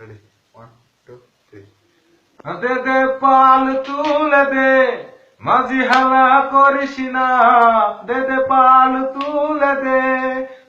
Ready one two three দে দে পাল, তুলে দে। মাঝি হালা করিস না। দে দে পাল, তুলে দে।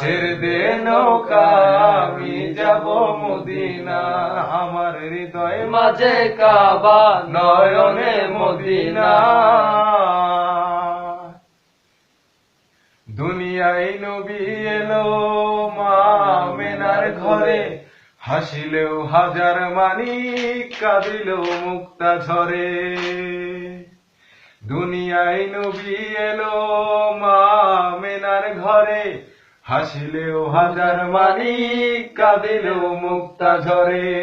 ছেড়ে দে নৌকা আমি যাব মদিনা আমার হৃদয় মাঝে কাবা নয়নে মদিনা। দুনিয়ায় নবী এলো মা মেনার ঘরে হাসিলেও হাজার মানি কাঁদিলেও মুক্তা ঝরে। দুনিয়ায় নবী এলো মা মেনার ঘরে হাসিলেও হাজার মানি, কাঁদিলেও মুক্তা ঝরে।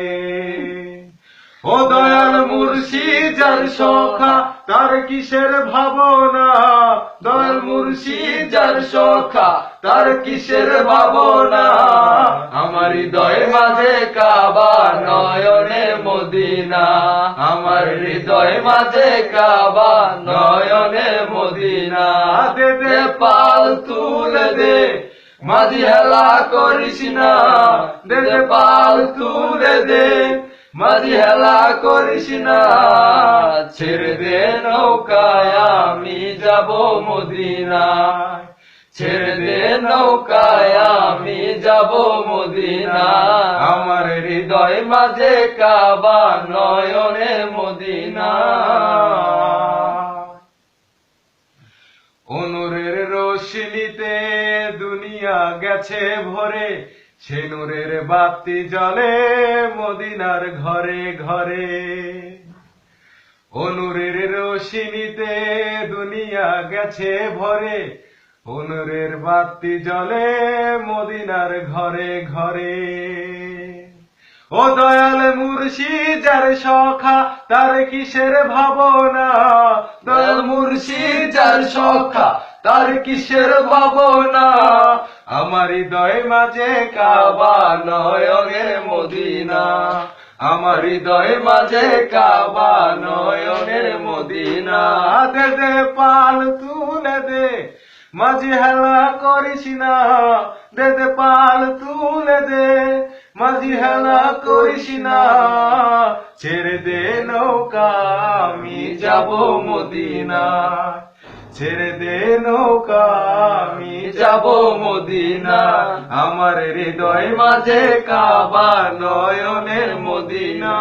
ও দয়াল মুর্শি যার সখা, তার কিসের ভাবনা? দয়াল মুর্শি যার সখা, তার কিসের ভাবনা? আমার হৃদয় মাঝে কাবা নয়নে মদিনা। আমার হৃদয় মাঝে কাবা নয়নে মদিনা। দে পাল তুলে দে মাঝি হেলা করিস না, দে দে পাল তুলে দে। মাঝি হেলা করিস না, ছেড়ে দে নৌকায়, আমি যাব মদিনা ছেড়ে দে নৌকায়, আমি যাব মদিনা আমার হৃদয় মাঝে কাবা নয়নে মদিনা অনুরের রোশনিতে দুনিয়া গেছে ভরে সে নূরের বাতি জ্বলে মদিনার ঘরে ঘরে। অনুরের রোশনিতে দুনিয়া গেছে ভরে, অনুরের বাতি জ্বলে মদিনার ঘরে ঘরে। ও দয়াল মুর্শি যার সখা, তার কিসের ভাবনা? দয়াল মুর্শি যার সখা তার কিসের ভাবনা? আমার হৃদয় মাঝে কাবা নয়নে মদিনা। আমার হৃদয় মাঝে কাবা নয়নের মদিনা। দে দে, পাল তুলে দে, মাঝে হেলা করিস না। দে দে, পাল তুলে দে, মাঝি হেলা করিস না। ছেড়ে দে নৌকা, আমি যাব মদিনা। ছেড়ে দে নৌকা আমি যাব মদিনা। আমার হৃদয় মাঝে কাবা নয়নের মদিনা।